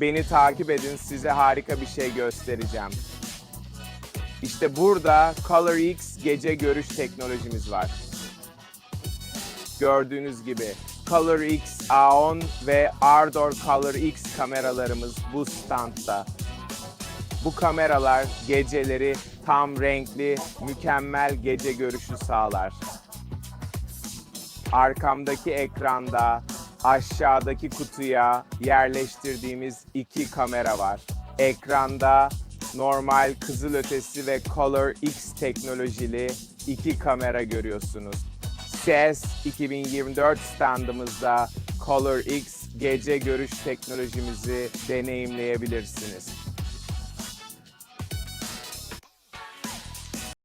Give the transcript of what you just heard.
Beni takip edin size harika bir şey göstereceğim. İşte burada ColorX gece görüş teknolojimiz var. Gördüğünüz gibi ColorX A10 ve Ardor ColorX kameralarımız bu standta. Bu kameralar geceleri tam renkli, mükemmel gece görüşü sağlar. Arkamdaki ekranda aşağıdaki kutuya yerleştirdiğimiz iki kamera var. Ekranda normal kızılötesi ve Color X teknolojili iki kamera görüyorsunuz. CES 2024 standımızda Color X gece görüş teknolojimizi deneyimleyebilirsiniz.